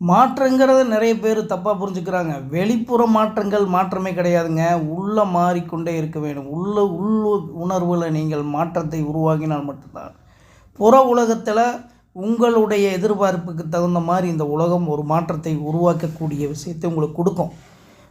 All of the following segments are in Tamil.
மாற்றங்கிறத நிறைய பேர் தப்பாக புரிஞ்சுக்கிறாங்க. வெளிப்புற மாற்றங்கள் மாற்றமே கிடையாதுங்க. உள்ளே மாறிக்கொண்டே இருக்க வேண்டும். உள்ள உள் உணர்வில் நீங்கள் மாற்றத்தை உருவாக்கினால் மட்டும்தான். புற உலகத்தில் உங்களுடைய எதிர்பார்ப்புக்கு தகுந்த மாதிரி இந்த உலகம் ஒரு மாற்றத்தை உருவாக்கக்கூடிய விஷயத்தை உங்களுக்கு கொடுக்கும்.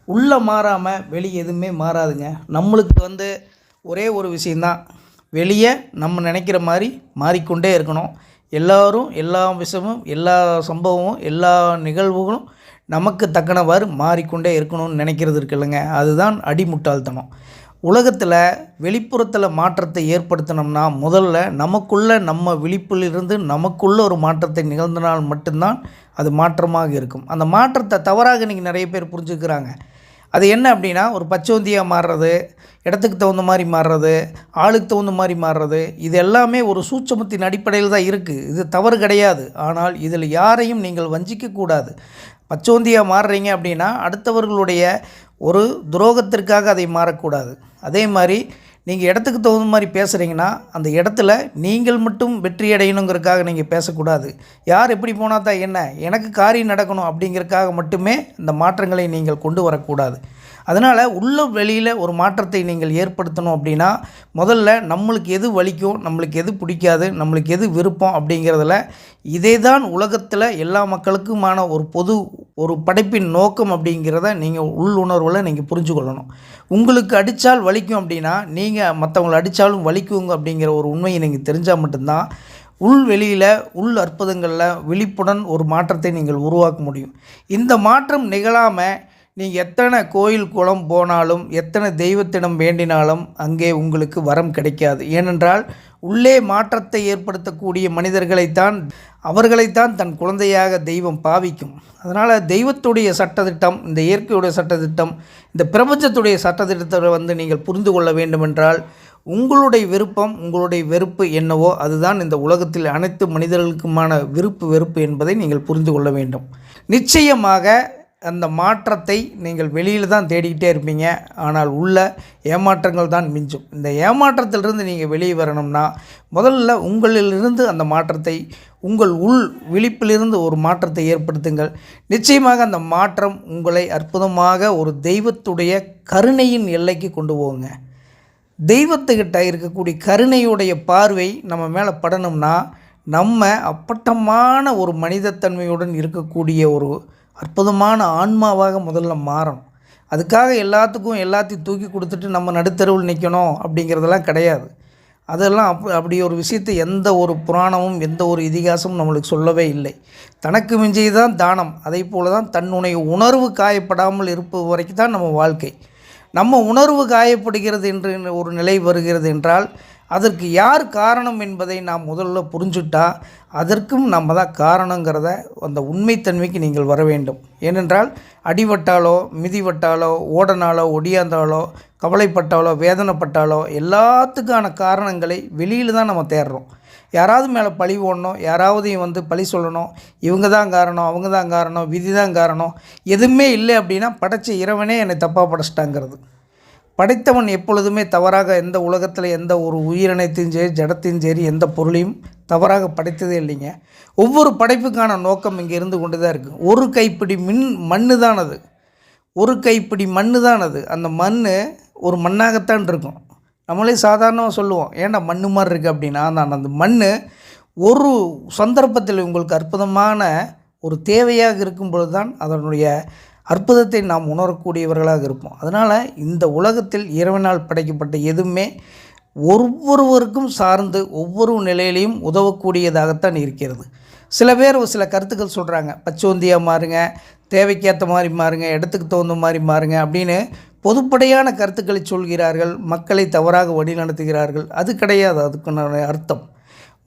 உள்ளே மாறாமல் வெளியே எதுவுமே மாறாதுங்க. நம்மளுக்கு வந்து ஒரே ஒரு விஷயந்தான் வெளியே நம்ம நினைக்கிற மாதிரி மாறிக்கொண்டே இருக்கணும். எல்லாரும் எல்லா விஷயமும் எல்லா சம்பவமும் எல்லா நிகழ்வுகளும் நமக்கு தக்கனவாறு மாறிக்கொண்டே இருக்கணும்னு நினைக்கிறது இருக்குல்லங்க அதுதான் அடிமுட்டாள்தனம். உலகத்தில் வெளிப்புறத்தில் மாற்றத்தை ஏற்படுத்தினோம்னா முதல்ல நமக்குள்ள நம்ம விழிப்பிலிருந்து நமக்குள்ளே ஒரு மாற்றத்தை நிகழ்ந்தினால் மட்டும்தான் அது மாற்றமாக இருக்கும். அந்த மாற்றத்தை தவறாக இன்றைக்கி நிறைய பேர் புரிஞ்சுக்கிறாங்க. அது என்ன அப்படின்னா ஒரு பச்சோந்தியாக மாறுறது இடத்துக்கு தகுந்த மாதிரி மாறுறது ஆளுக்கு தகுந்த மாதிரி மாறுறது இது எல்லாமே ஒரு சூட்சமத்தின் அடிப்படையில் தான் இருக்குது இது தவறு கிடையாது. ஆனால் இதில் யாரையும் நீங்கள் வஞ்சிக்கக்கூடாது பச்சோந்தியாக மாறுறீங்க அப்படின்னா அடுத்தவர்களுடைய ஒரு துரோகத்திற்காக அதை மாறக்கூடாது. அதே மாதிரி நீங்கள் இடத்துக்கு தகுந்த மாதிரி பேசுகிறீங்கன்னா அந்த இடத்துல நீங்கள் மட்டும் வெற்றி அடையணுங்கிறதுக்காக நீங்கள் பேசக்கூடாது. யார் எப்படி போனால் தான் என்ன எனக்கு காரியம் நடக்கணும் அப்படிங்கிறதுக்காக மட்டுமே இந்த மாற்றங்களை நீங்கள் கொண்டு வரக்கூடாது. அதனால் உள்ள வெளியில் ஒரு மாற்றத்தை நீங்கள் ஏற்படுத்தணும் அப்படின்னா முதல்ல நம்மளுக்கு எது வலிக்கும் நம்மளுக்கு எது பிடிக்காது நம்மளுக்கு எது விருப்பம் அப்படிங்கிறதுல இதே தான் உலகத்தில் எல்லா மக்களுக்குமான ஒரு பொது ஒரு படைப்பின் நோக்கம் அப்படிங்கிறத நீங்கள் உள்ளுணர்வில் நீங்கள் புரிஞ்சு கொள்ளணும் உங்களுக்கு அடித்தால் வலிக்கும் அப்படின்னா நீங்கள் மற்றவங்களை அடித்தாலும் வலிக்குங்க அப்படிங்கிற ஒரு உண்மையை நீங்கள் தெரிஞ்சால் மட்டும்தான் உள் வெளியில் உள் அற்புதங்களில் விழிப்புடன் ஒரு மாற்றத்தை நீங்கள் உருவாக்க முடியும். இந்த மாற்றம் நிகழாமல் நீங்கள் எத்தனை கோயில் குளம் போனாலும் எத்தனை தெய்வத்திடம் வேண்டினாலும் அங்கே உங்களுக்கு வரம் கிடைக்காது. ஏனென்றால் உள்ளே மாற்றத்தை ஏற்படுத்தக்கூடிய மனிதர்களைத்தான் அவர்களைத்தான் தன் குழந்தையாக தெய்வம் பாவிக்கும். அதனால் தெய்வத்துடைய சட்டத்திட்டம் இந்த இயற்கையுடைய சட்டத்திட்டம் இந்த பிரபஞ்சத்துடைய சட்டத்திட்டத்தை வந்து நீங்கள் புரிந்து கொள்ள வேண்டுமென்றால் உங்களுடைய விருப்பம் உங்களுடைய வெறுப்பு என்னவோ அதுதான் இந்த உலகத்தில் அனைத்து மனிதர்களுக்குமான விருப்பு வெறுப்பு என்பதை நீங்கள் புரிந்து கொள்ள வேண்டும். நிச்சயமாக அந்த மாற்றத்தை நீங்கள் வெளியில் தான் தேடிக்கிட்டே இருப்பீங்க. ஆனால் உள்ள ஏமாற்றங்கள் தான் மிஞ்சும். இந்த ஏமாற்றத்திலிருந்து நீங்கள் வெளியே வரணும்னா முதல்ல உங்களிலிருந்து அந்த மாற்றத்தை உங்கள் உள் விழிப்பிலிருந்து ஒரு மாற்றத்தை ஏற்படுத்துங்கள். நிச்சயமாக அந்த மாற்றம் உங்களை அற்புதமாக ஒரு தெய்வத்துடைய கருணையின் எல்லைக்கு கொண்டு போங்க தெய்வத்துக்கிட்ட இருக்கக்கூடிய கருணையுடைய பார்வை நம்ம மேலே படணும்னா நம்ம அப்பட்டமான ஒரு மனிதத்தன்மையுடன் இருக்கக்கூடிய ஒரு அற்புதமான ஆன்மாவாக முதல்ல மாறணும். அதுக்காக எல்லாத்துக்கும் எல்லாத்தையும் தூக்கி கொடுத்துட்டு நம்ம நடுத்தருவில் நிற்கணும் அப்படிங்கிறதெல்லாம் கிடையாது. அதெல்லாம் அப் அப்படி ஒரு விஷயத்தை எந்த ஒரு புராணமும் எந்த ஒரு இதிகாசமும் நம்மளுக்கு சொல்லவே இல்லை. தனக்கு மிஞ்சிய தான் தானம். அதே போல் தான் தன்னுடைய உணர்வு காயப்படாமல் இருப்பது வரைக்கும் தான் நம்ம வாழ்க்கை. நம்ம உணர்வு காயப்படுகிறது என்று ஒரு நிலை வருகிறது என்றால் அதற்கு யார் காரணம் என்பதை நாம் முதல்ல புரிஞ்சுட்டா அதற்கும் நம்ம தான் காரணங்கிறத அந்த உண்மைத்தன்மைக்கு நீங்கள் வர வேண்டும். ஏனென்றால் அடிபட்டாலோ மிதிவட்டாலோ ஓடனாலோ ஒடியாந்தாலோ கவலைப்பட்டாலோ வேதனைப்பட்டாலோ எல்லாத்துக்கான காரணங்களை வெளியில் தான் நம்ம தேடுறோம். யாராவது மேலே பழி ஓடணும் யாராவதையும் வந்து பழி சொல்லணும் இவங்க தான் காரணம் அவங்க தான் காரணம் விதி தான் காரணம் எதுவுமே இல்லை அப்படின்னா படைச்ச இறைவனே என்னை தப்பாக படைச்சிட்டாங்கிறது. படைத்தவன் எப்பொழுதுமே தவறாக எந்த உலகத்தில் எந்த ஒரு உயிரினத்தையும் சரி ஜடத்தையும் சரி எந்த பொருளையும் தவறாக படைத்ததே இல்லைங்க. ஒவ்வொரு படைப்புக்கான நோக்கம் இங்கே இருந்து கொண்டு தான் இருக்குது ஒரு கைப்பிடி மின் மண்ணு தான் அது. ஒரு கைப்பிடி மண்ணு தான் அது. அந்த மண் ஒரு மண்ணாகத்தான் இருக்கும். நம்மளே சாதாரணமாக சொல்லுவோம். ஏன்டா மண்ணு மாதிரி இருக்குது அப்படின்னா நான் அந்த மண் ஒரு சந்தர்ப்பத்தில் உங்களுக்கு அற்புதமான ஒரு தேவையாக இருக்கும் பொழுது தான் அதனுடைய அற்புதத்தை நாம் உணரக்கூடியவர்களாக இருப்போம். அதனால் இந்த உலகத்தில் இரவினால் படைக்கப்பட்ட எதுவுமே ஒவ்வொருவருக்கும் சார்ந்து ஒவ்வொரு நிலையிலையும் உதவக்கூடியதாகத்தான் இருக்கிறது. சில பேர் சில கருத்துக்கள் சொல்கிறாங்க பச்சோந்தியாக மாறுங்க தேவைக்கேற்ற மாதிரி மாறுங்க இடத்துக்கு தகுந்த மாதிரி மாறுங்க அப்படின்னு பொதுப்படையான கருத்துக்களை சொல்கிறார்கள். மக்களை தவறாக வழிநடத்துகிறார்கள். அது கிடையாது அதுக்குன்னு அர்த்தம்.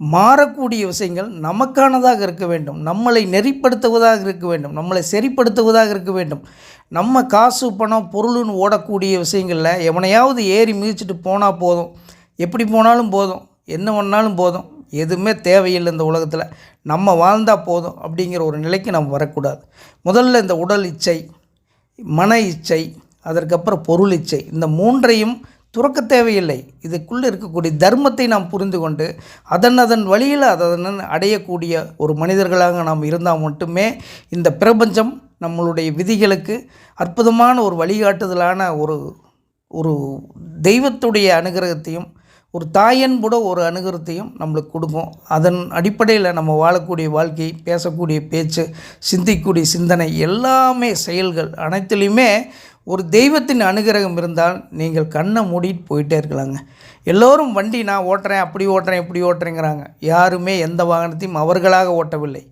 மாறக்கூடிய விஷயங்கள் நமக்கானதாக இருக்க வேண்டும். நம்மளை நெறிப்படுத்துவதாக இருக்க வேண்டும். நம்மளை சரிப்படுத்துவதாக இருக்க வேண்டும். நம்ம காசு பணம் பொருள்னு ஓடக்கூடிய விஷயங்களில் எவனையாவது ஏறி மிதிச்சுட்டு போனால் போதும். எப்படி போனாலும் போதும். என்ன பண்ணாலும் போதும். எதுவுமே தேவையில்லை இந்த உலகத்தில். நம்ம வாழ்ந்தால் போதும் அப்படிங்கிற ஒரு நிலைக்கு நம்ம வரக்கூடாது. முதல்ல இந்த உடல் இச்சை மன இச்சை அதற்கப்புறம் பொருள் இச்சை இந்த மூன்றையும் துறக்க தேவையில்லை. இதுக்குள்ளே இருக்கக்கூடிய தர்மத்தை நாம் புரிந்து கொண்டு அதன் அதன் வழியில் அதன் அடையக்கூடிய ஒரு மனிதர்களாக நாம் இருந்தால் மட்டுமே இந்த பிரபஞ்சம் நம்மளுடைய விதிகளுக்கு அற்புதமான ஒரு வழிகாட்டுதலான ஒரு ஒரு தெய்வத்துடைய அனுகிரகத்தையும் ஒரு தாயன்புட ஒரு அனுகிரகத்தையும் நம்மளுக்கு கொடுக்கும். அதன் அடிப்படையில் நம்ம வாழக்கூடிய வாழ்க்கை பேசக்கூடிய பேச்சு சிந்திக்கக்கூடிய சிந்தனை எல்லாமே செயல்கள் அனைத்துலேயுமே ஒரு தெய்வத்தின் அனுகிரகம் இருந்தால் நீங்கள் கண்ணை மூடிட்டு போயிட்டே இருக்கலாங்க. எல்லோரும் வண்டி நான் ஓட்டுறேன் அப்படி ஓட்டுறேன் இப்படி ஓட்டுறேங்கிறாங்க. யாருமே எந்த வாகனத்தையும் அவர்களாக ஓட்டவில்லை.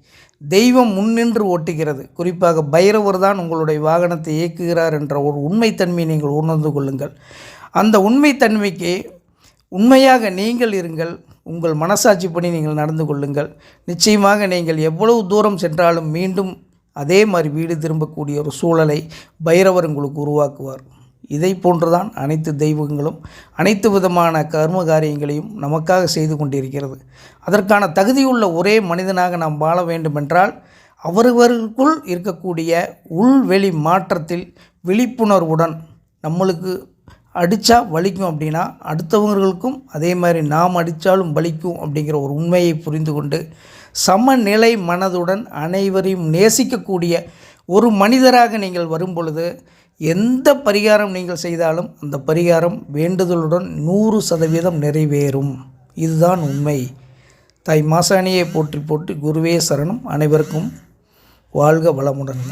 தெய்வம் முன்னின்று ஓட்டுகிறது. குறிப்பாக பைரவர் தான் உங்களுடைய வாகனத்தை இயக்குகிறார் என்ற ஒரு உண்மைத்தன்மையை நீங்கள் உணர்ந்து கொள்ளுங்கள். அந்த உண்மைத்தன்மைக்கு உண்மையாக நீங்கள் இருங்கள். உங்கள் மனசாட்சிப்படி நீங்கள் நடந்து கொள்ளுங்கள். நிச்சயமாக நீங்கள் எவ்வளவு தூரம் சென்றாலும் மீண்டும் அதே மாதிரி வீடு திரும்பக்கூடிய ஒரு சூழலை பைரவர் உங்களுக்கு உருவாக்குவார். இதை போன்றுதான் அனைத்து தெய்வங்களும் அனைத்து விதமான கர்ம காரியங்களையும் நமக்காக செய்து கொண்டிருக்கிறது. அதற்கான தகுதியுள்ள ஒரே மனிதனாக நாம் வாழ வேண்டுமென்றால் அவரவர்களுக்குள் இருக்கக்கூடிய உள்வெளி மாற்றத்தில் விழிப்புணர்வுடன் நம்மளுக்கு அடித்தா வலிக்கும் அப்படின்னா அடுத்தவங்களுக்கும் அதே மாதிரி நாம் அடித்தாலும் வலிக்கும் அப்படிங்கிற ஒரு உண்மையை புரிந்து கொண்டு சமநிலை மனதுடன் அனைவரையும் நேசிக்கக்கூடிய ஒரு மனிதராக நீங்கள் வரும் பொழுது எந்த பரிகாரம் நீங்கள் செய்தாலும் அந்த பரிகாரம் வேண்டுதலுடன் நூறு சதவீதம் நிறைவேறும். இதுதான் உண்மை. தாய் மாசாணியை போற்றி போற்றி குருவே சரணம். அனைவருக்கும் வாழ்க வளமுடன்.